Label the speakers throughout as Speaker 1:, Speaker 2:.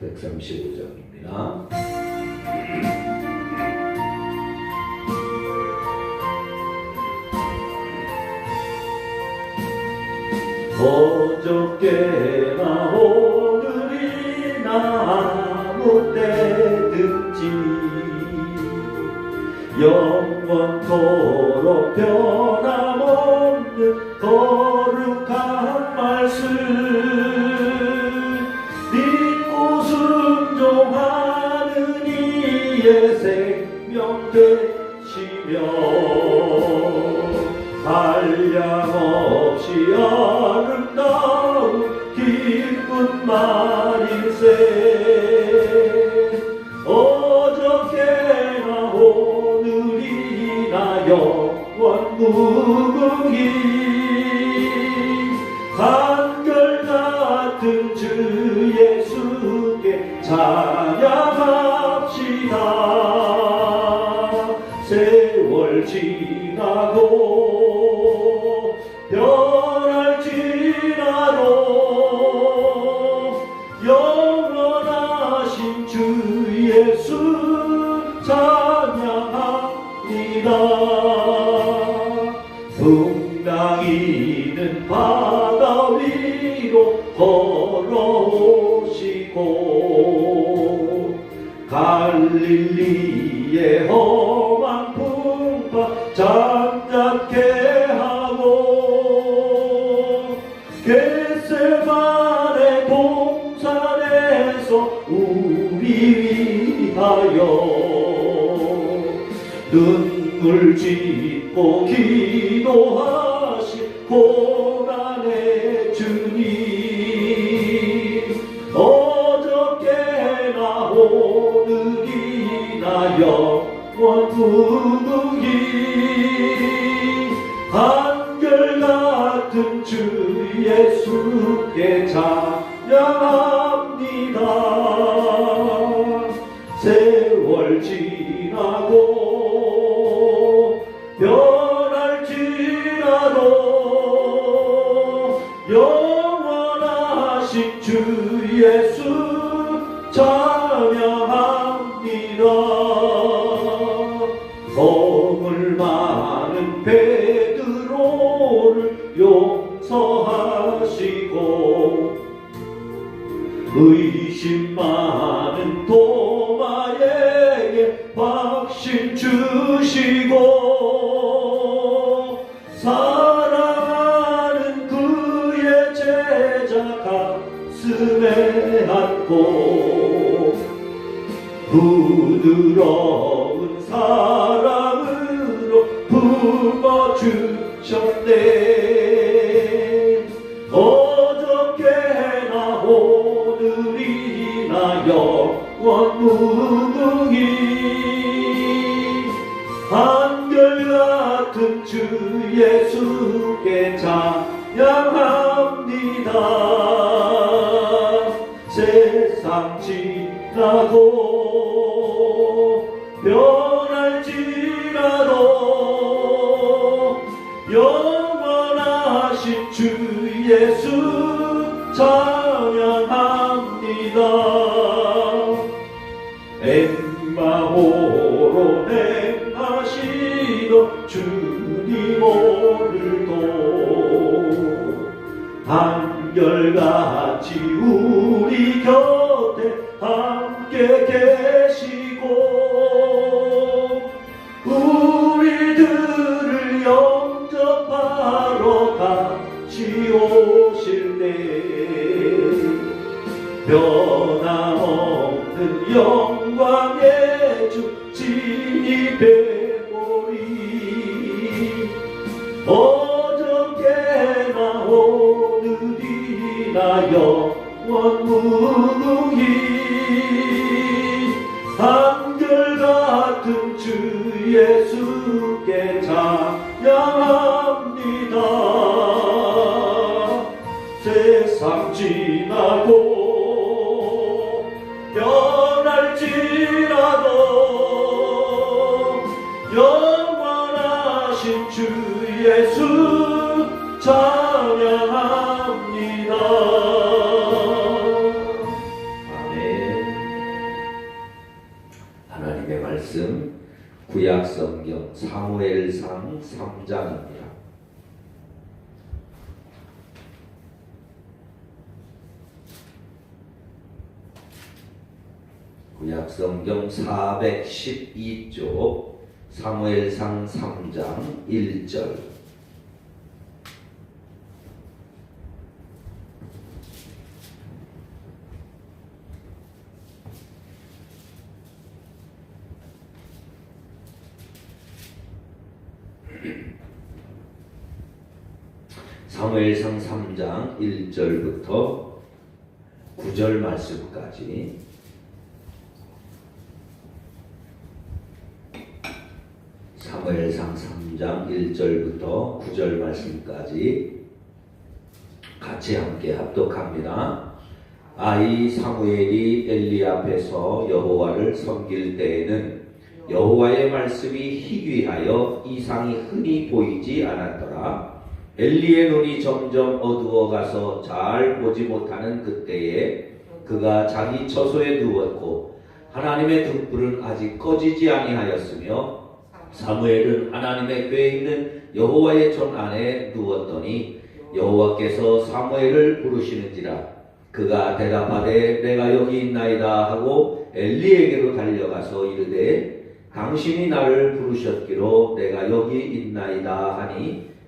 Speaker 1: 135장입니다. 어저께나 오늘이나 아무 때든지 영원토록 변함 한량없이 풍랑이는 바다 위로 걸어오시고 갈릴리 확신 주시고 사랑하는 그의 제자 가슴에 안고 부드러운 지나고 변함없는
Speaker 2: 영광의 주
Speaker 1: 구약 성경 사무엘상 3장입니다. 구약 성경 412쪽 사무엘상 3장 1절 사무엘상 3장 1절부터 9절 말씀까지 사무엘상 3장 1절부터 9절 말씀까지 같이 함께 합독합니다. 아이 사무엘이 엘리 앞에서 여호와를 섬길 때에는 여호와의 말씀이 희귀하여 이상이 흔히 보이지 않았더라. 엘리의 눈이 점점 어두워 가서 잘 보지 못하는 그때에 그가 자기 처소에 누웠고 하나님의 등불은 아직 꺼지지 아니하였으며 사무엘은 하나님의 궤에 있는 여호와의 전 안에 누웠더니 여호와께서 사무엘을 부르시는지라 그가 대답하되 내가 여기 있나이다 하고 엘리에게로 달려가서 이르되 당신이 나를 부르셨기로 내가 여기 있나이다 하니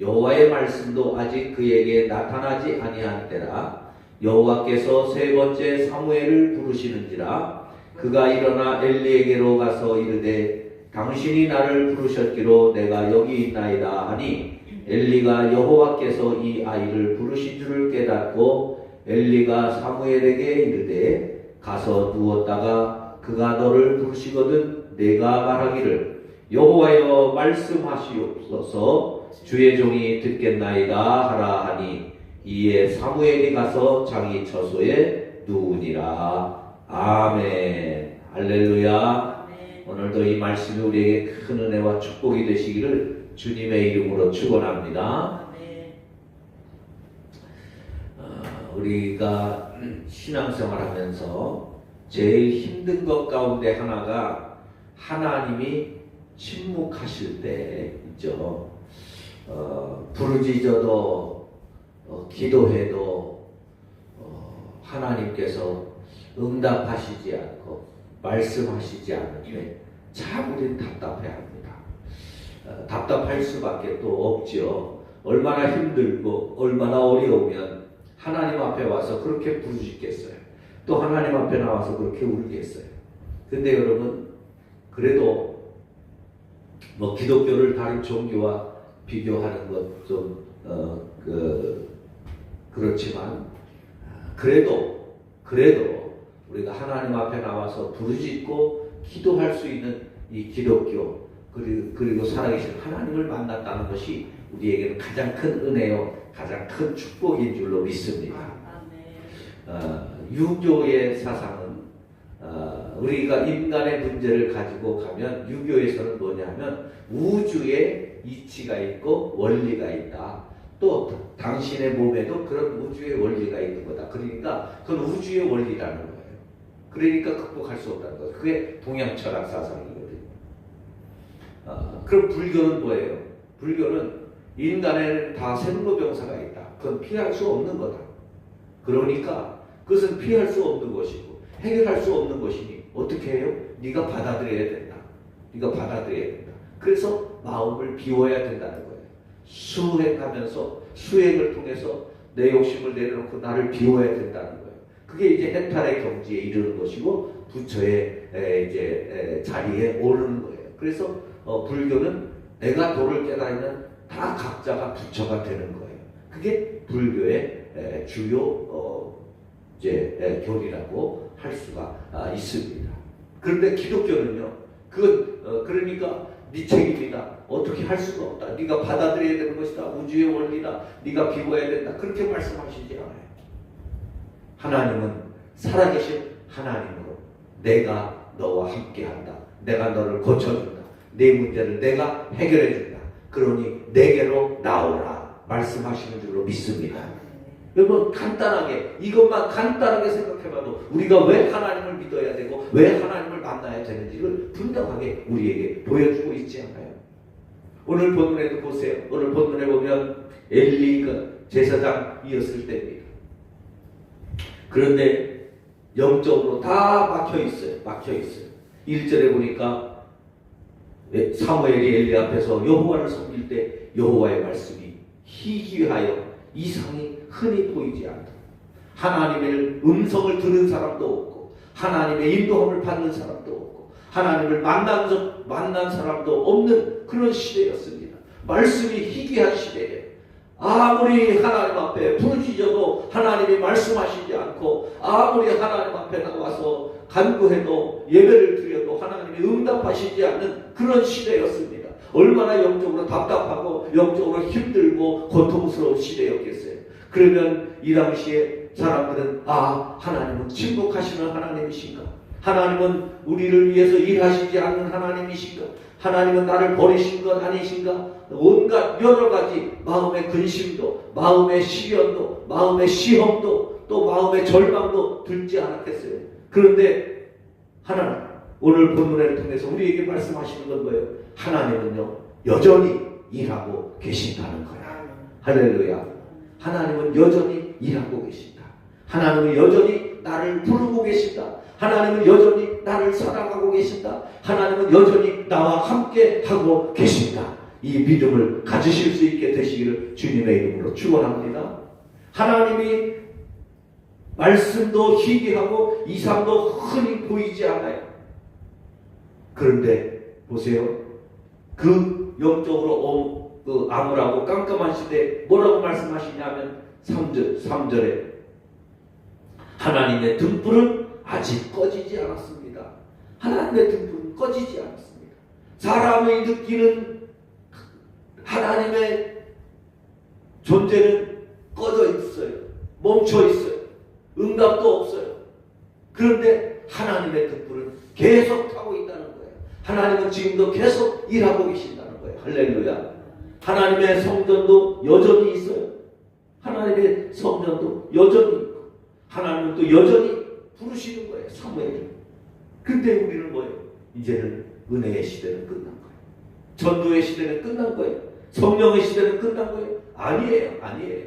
Speaker 1: 여호와의 말씀도 아직 그에게 나타나지 아니한 때라. 여호와께서 세 번째 사무엘을 부르시는지라. 그가 일어나 엘리에게로 가서 이르되 당신이 나를 부르셨기로 내가 여기 있나이다 하니 엘리가 여호와께서 이 아이를 부르신 줄을 깨닫고 엘리가 사무엘에게 이르되 가서 누웠다가 그가 너를 부르시거든 내가 말하기를 여호와여 말씀하시옵소서 주의 종이 듣겠나이다 하라 하니 이에 사무엘이 가서 자기 처소에 누우니라. 아멘. 할렐루야. 오늘도 이 말씀이 우리에게 큰 은혜와 축복이 되시기를 주님의 이름으로 축원합니다. 어, 우리가 신앙생활하면서 제일 힘든 것 가운데 하나가 하나님이 침묵하실 때 있죠. 어, 부르짖어도 어, 기도해도 어, 하나님께서 응답하시지 않고 말씀하시지 않는데 참 우리는 답답해합니다. 어, 답답할 수밖에 또 없죠. 얼마나 힘들고 얼마나 어려우면 하나님 앞에 와서 그렇게 부르짖겠어요. 또 하나님 앞에 나와서 그렇게 울겠어요. 근데 여러분 그래도 뭐 기독교를 다른 종교와 비교하는 것좀 어 그 그렇지만 그래도 그래도 우리가 하나님 앞에 나와서 부르짖고 기도할 수 있는 이 기독교 그리고, 그리고 살아계신 하나님을 만났다는 것이 우리에게는 가장 큰 은혜요 가장 큰 축복인 줄로 믿습니다. 어, 유교의 사상은 어, 우리가 인간의 문제를 가지고 가면 유교에서는 뭐냐면 우주에 이치가 있고 원리가 있다. 또 당신의 몸에도 그런 우주의 원리가 있는 거다. 그러니까 그건 우주의 원리라는 거예요. 그러니까 극복할 수 없다는 거예요. 그게 동양 철학 사상이거든요. 어, 그럼 불교는 뭐예요? 불교는 인간에는 다 생로병사가 있다. 그건 피할 수 없는 거다. 그러니까 그것은 피할 수 없는 것이고 해결할 수 없는 것이니 어떻게 해요? 네가 받아들여야 된다. 네가 받아들여야 된다. 그래서 마음을 비워야 된다는 거예요. 수행하면서 수행을 통해서 내 욕심을 내려놓고 나를 비워야 된다는 거예요. 그게 이제 해탈의 경지에 이르는 것이고 부처의 에, 이제 에, 자리에 오르는 거예요. 그래서 어, 불교는 내가 도를 깨달으면 다 각자가 부처가 되는 거예요. 그게 불교의 에, 주요 어, 이제 에, 교리라고 할 수가 아, 있습니다. 그런데 기독교는요, 어, 그러니까 네 책임이다. 어떻게 할 수가 없다. 네가 받아들여야 되는 것이다. 우주의 원리다. 네가 비워야 된다. 그렇게 말씀하시지 않아요. 하나님은 살아계신 하나님으로 내가 너와 함께한다. 내가 너를 고쳐준다. 내 문제를 내가 해결해준다. 그러니 내게로 나오라 말씀하시는 줄로 믿습니다. 여러분 간단하게 이것만 간단하게 생각해봐도 우리가 왜 하나님을 믿어야 되고 왜 하나님을 만나야 되는지를 분명하게 우리에게 보여주고 있지 않나요? 오늘 본문에도 보세요. 오늘 본문에 보면 엘리가 제사장이었을 때입니다. 그런데 영적으로 다 막혀 있어요. 막혀 있어요. 1절에 보니까 사무엘이 엘리 앞에서 여호와를 섬길 때 여호와의 말씀이 희귀하여 이상이 흔히 보이지 않다. 하나님의 음성을 들은 사람도 없고 하나님의 인도함을 받는 사람도 없고 하나님을 만난, 적- 만난 사람도 없는 그런 시대였습니다. 말씀이 희귀한 시대예요. 아무리 하나님 앞에 부르짖어도 하나님이 말씀하시지 않고 아무리 하나님 앞에 나와서 간구해도 예배를 드려도 하나님이 응답하시지 않는 그런 시대였습니다. 얼마나 영적으로 답답하고 영적으로 힘들고 고통스러운 시대였겠어요. 그러면 이 당시에 사람들은 아 하나님은 침묵하시는 하나님이신가? 하나님은 우리를 위해서 일하시지 않는 하나님이신가? 하나님은 나를 버리신 것 아니신가? 온갖 여러 가지 마음의 근심도, 마음의 시련도, 마음의 시험도, 또 마음의 절망도 들지 않았겠어요. 그런데 하나님, 오늘 본문을 통해서 우리에게 말씀하시는 건 뭐예요? 하나님은요, 여전히 일하고 계신다는 거야. 할렐루야. 하나님은 여전히 일하고 계신다. 하나님은 여전히 나를 부르고 계신다. 하나님은 여전히 나를 사랑하고 계신다. 하나님은 여전히 나와 함께 하고 계신다. 이 믿음을 가지실 수 있게 되시기를 주님의 이름으로 축원합니다. 하나님이 말씀도 희귀하고 이상도 흔히 보이지 않아요. 그런데 보세요. 그 영적으로 오, 그 암울하고 깜깜한 시대에 뭐라고 말씀하시냐면 3절, 3절에 하나님의 등불은 아직 꺼지지 않았습니다. 하나님의 등불은 꺼지지 않았습니다. 사람이 느끼는 하나님의 존재는 꺼져 있어요. 멈춰 있어요. 응답도 없어요. 그런데 하나님의 등불은 계속 타고 있다는 거예요. 하나님은 지금도 계속 일하고 계신다는 거예요. 할렐루야. 하나님의 성전도 여전히 있어요. 하나님의 성전도 여전히 있고 하나님은 또 여전히 부르시는 거예요. 사무엘을. 근데 우리는 뭐예요? 이제는 은혜의 시대는 끝난 거예요. 전도의 시대는 끝난 거예요. 성령의 시대는 끝난 거예요. 아니에요. 아니에요.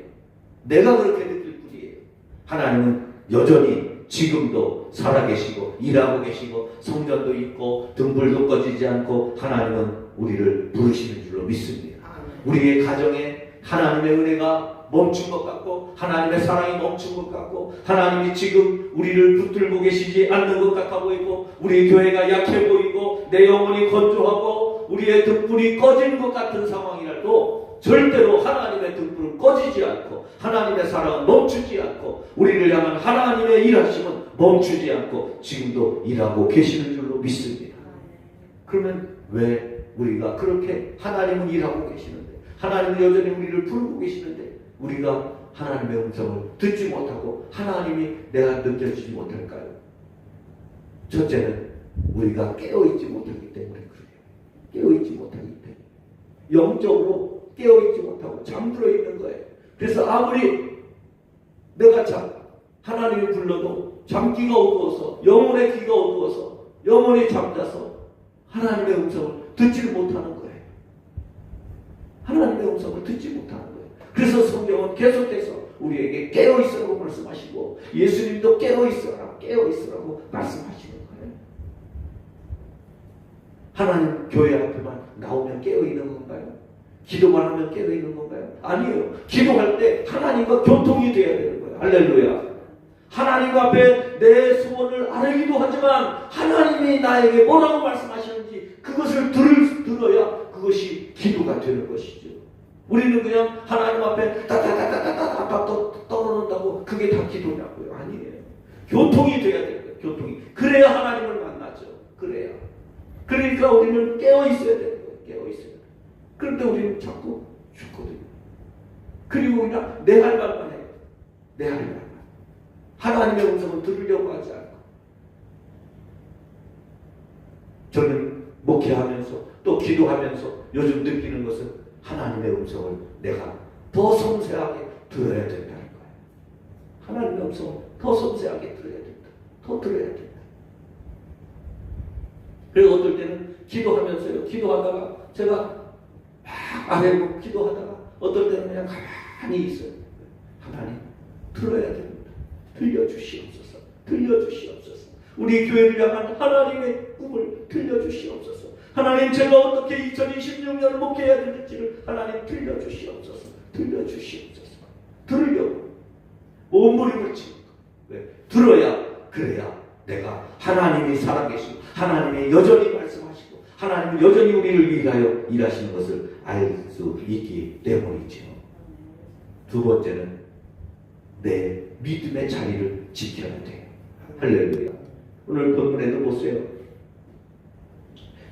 Speaker 1: 내가 그렇게 느낄 뿐이에요. 하나님은 여전히 지금도 살아계시고 일하고 계시고 성전도 있고 등불도 꺼지지 않고 하나님은 우리를 부르시는 줄로 믿습니다. 우리의 가정에 하나님의 은혜가 멈춘 것 같고 하나님의 사랑이 멈춘 것 같고 하나님이 지금 우리를 붙들고 계시지 않는 것 같아 보이고 우리 교회가 약해 보이고 내 영혼이 건조하고 우리의 등불이 꺼진 것 같은 상황이라도 절대로 하나님의 등불은 꺼지지 않고 하나님의 사랑은 멈추지 않고 우리를 향한 하나님의 일하심은 멈추지 않고 지금도 일하고 계시는 줄로 믿습니다. 그러면 왜 우리가 그렇게 하나님은 일하고 계시는데 하나님은 여전히 우리를 부르고 계시는데 우리가 하나님의 음성을 듣지 못하고 하나님이 내가 느껴지지 못할까요? 첫째는 우리가 깨어있지 못하기 때문에 그래요. 깨어있지 못하기 때문에 영적으로 깨어있지 못하고 잠들어 있는 거예요. 그래서 아무리 내가 참 하나님이 불러도 잠기가 어두워서 영혼의 귀가 어두워서 영혼이 잠자서 하나님의 음성을 듣지를 못하는 거예요. 하나님의 음성을 듣지 못하는 거예요. 그래서 성경은 계속해서 우리에게 깨어 있으라고 말씀하시고 예수님도 깨어 있으라고 깨어 있으라고 말씀하시는 거예요. 하나님 교회 앞에만 나오면 깨어 있는 건가요? 기도만 하면 깨어 있는 건가요? 아니에요. 기도할 때 하나님과 교통이 되어야 되는 거예요. 할렐루야. 하나님 앞에 내 소원을 아뢰기도 하지만 하나님이 나에게 뭐라고 말씀하시는지 그것을 들을, 들어야 그것이 기도가 되는 것이죠. 우리는 그냥 하나님 앞에 따다다다다다다 떠오른다고 그게 다 기도냐고요. 아니에요. 교통이 돼야 돼요. 교통이. 그래야 하나님을 만나죠. 그래야. 그러니까 우리는 깨어 있어야 돼요. 깨어 있어야 돼요. 그런데 우리는 자꾸 죽거든요. 그리고 그냥 내할 말만 해요. 내 할 말만. 하나님의 음성을 들으려고 하지 않고. 저는 목회하면서 또 기도하면서 요즘 느끼는 것은 하나님의 음성을 내가 더 섬세하게 들어야 된다는 거예요. 하나님의 음성을 더 섬세하게 들어야 된다. 더 들어야 된다. 그래서 어떨 때는 기도하면서요. 기도하다가 제가 막 아래로 기도하다가 어떨 때는 그냥 가만히 있어요. 하나님 들어야 됩니다. 들려주시옵소서. 들려주시옵소서. 우리 교회를 향한 하나님의 꿈을 들려주시옵소서. 하나님 제가 어떻게 2026년을 목회해야 될지를 하나님 들려주시옵소서. 들려주시옵소서. 들으려고 치는 거. 왜? 들어야 그래야 내가 하나님이 살아계시고 하나님이 여전히 말씀하시고 하나님이 여전히 우리를 위하여 일하시는 것을 알 수 있기 때문이죠. 두 번째는 내 믿음의 자리를 지켜야 돼요. 할렐루야. 오늘 본문에도 보세요.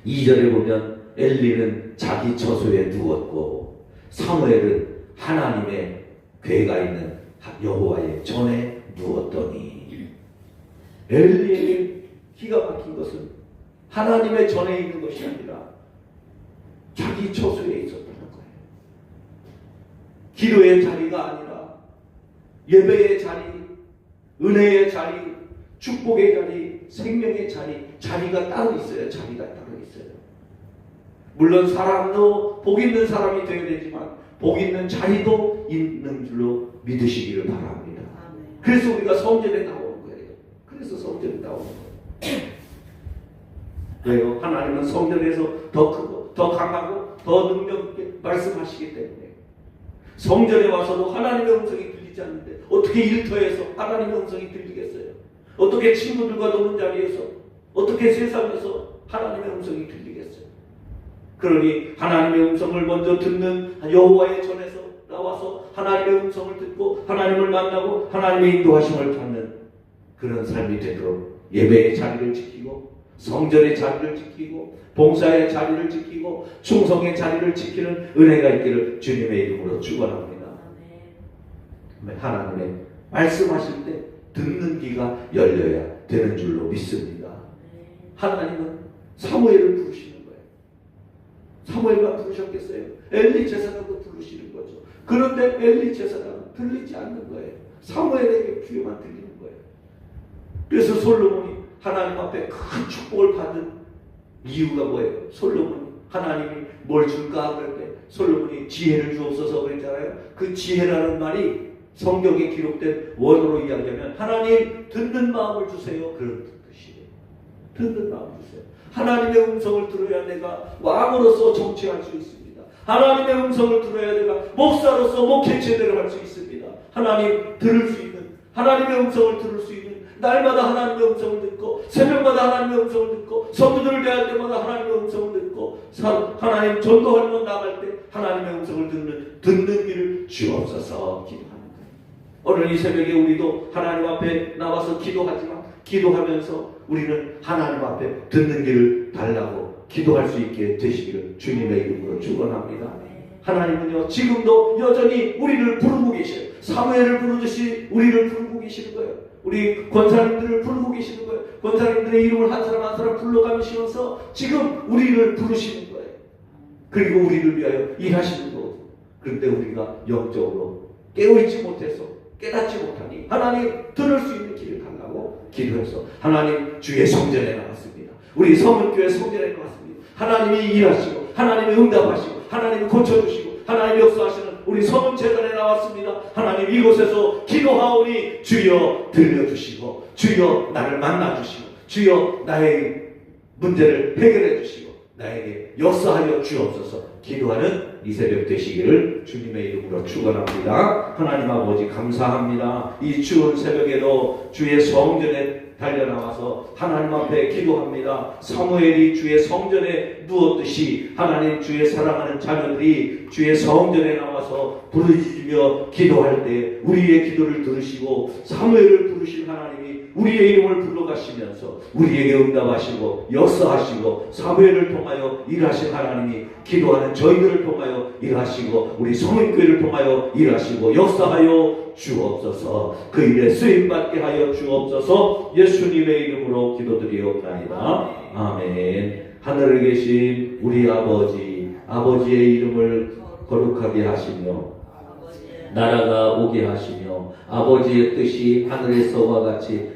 Speaker 1: 2절에 보면 엘리는 자기 처소에 누웠고 사무엘은 하나님의 괴가 있는 여호와의 전에 누웠더니 엘리에게 기가 막힌 것은 하나님의 전에 있는 것이 아니라 자기 처소에 있었다는 거예요. 기도의 자리가 아니라 예배의 자리, 은혜의 자리, 축복의 자리, 생명의 자리, 자리가 따로 있어요. 자리가 따로 있어요. 물론 사람도 복 있는 사람이 되어야 되지만 복 있는 자리도 있는 줄로 믿으시기를 바랍니다. 그래서 우리가 성전에 나오는 거예요. 그래서 성전에 나오는 거예요. 왜요? 하나님은 성전에서 더 크고 더 강하고 더 능력 있게 말씀하시기 때문에 성전에 와서도 하나님의 음성이 들리지 않는데 어떻게 일터에서 하나님의 음성이 들리겠어요? 어떻게 친구들과 노는 자리에서 어떻게 세상에서 하나님의 음성이 들리겠어요? 그러니 하나님의 음성을 먼저 듣는 여호와의 전에서 나와서 하나님의 음성을 듣고 하나님을 만나고 하나님의 인도하심을 받는 그런 삶이 되도록 예배의 자리를 지키고 성전의 자리를 지키고 봉사의 자리를 지키고 충성의 자리를 지키는 은혜가 있기를 주님의 이름으로 축원합니다. 하나님의 말씀하실 때 듣는 귀가 열려야 되는 줄로 믿습니다. 하나님은 사무엘을 부르시는 거예요. 사무엘만 부르셨겠어요? 엘리 제사장도 부르시는 거죠. 그런데 엘리 제사장은 들리지 않는 거예요. 사무엘에게 귀에만 들리는 거예요. 그래서 솔로몬이 하나님 앞에 큰 축복을 받은 이유가 뭐예요? 솔로몬이 하나님이 뭘 줄까 그럴 때 솔로몬이 지혜를 주옵소서 그랬잖아요. 그 지혜라는 말이 성경에 기록된 원어로 이야기하면 하나님 듣는 마음을 주세요. 그런 뜻이에요. 듣는 마음 주세요. 하나님의 음성을 들어야 내가 왕으로서 정치할 수 있습니다. 하나님의 음성을 들어야 내가 목사로서 목회 제대로 할 수 있습니다. 하나님 들을 수 있는 하나님의 음성을 들을 수 있는 날마다 하나님의 음성을 듣고 새벽마다 하나님의 음성을 듣고 성도들을 대할 때마다 하나님의 음성을 듣고 사- 하나님 전도하러 나갈 때 하나님의 음성을 듣는 듣는 길을 주옵소서 거예요. 오늘 이 새벽에 우리도 하나님 앞에 나와서 기도하지만 기도하면서 우리는 하나님 앞에 듣는 길을 달라고 기도할 수 있게 되시기를 주님의 이름으로 축원합니다. 하나님은요 지금도 여전히 우리를 부르고 계셔요. 사무엘을 부르듯이 우리를 부르고 계시는 거예요. 우리 권사님들을 부르고 계시는 거예요. 권사님들의 이름을 한 사람 한 사람 불러가시면서 지금 우리를 부르시는 거예요. 그리고 우리를 위하여 일하시는 거고. 그런데 우리가 영적으로 깨어있지 못해서 깨닫지 못하니 하나님 들을 수 있는 기도해서 하나님 주의 성전에 나갔습니다. 우리 서문교회 성전에 나왔습니다. 하나님이 일하시고 하나님이 응답하시고 하나님이 고쳐주시고 하나님이 역사하시는 우리 서문재단에 나왔습니다. 하나님 이곳에서 기도하오니 주여 들려주시고 주여 나를 만나주시고 주여 나의 문제를 해결해 주시고 나에게 역사하여 주옵소서 기도하는 이 새벽 되시기를 주님의 이름으로 축원합니다. 하나님 아버지 감사합니다. 이 추운 새벽에도 주의 성전에 달려나와서 하나님 앞에 기도합니다. 사무엘이 주의 성전에 누웠듯이 하나님 주의 사랑하는 자녀들이 주의 성전에 나와서 부르짖으며 기도할 때 우리의 기도를 들으시고 사무엘을 부르신 하나님이 우리의 이름을 불러가시면서 우리에게 응답하시고 역사하시고 사무엘을 통하여 일하신 하나님이 기도하는 저희들을 통하여 일하시고 우리 성인교회를 통하여 일하시고 역사하여 주옵소서. 그 일에 쓰임받게 하여 주옵소서. 예수님의 이름으로 기도드리옵나이다. 아멘. 하늘에 계신 우리 아버지 아버지의 이름을 거룩하게 하시며 나라가 오게 하시며 아버지의 뜻이 하늘에서와 같이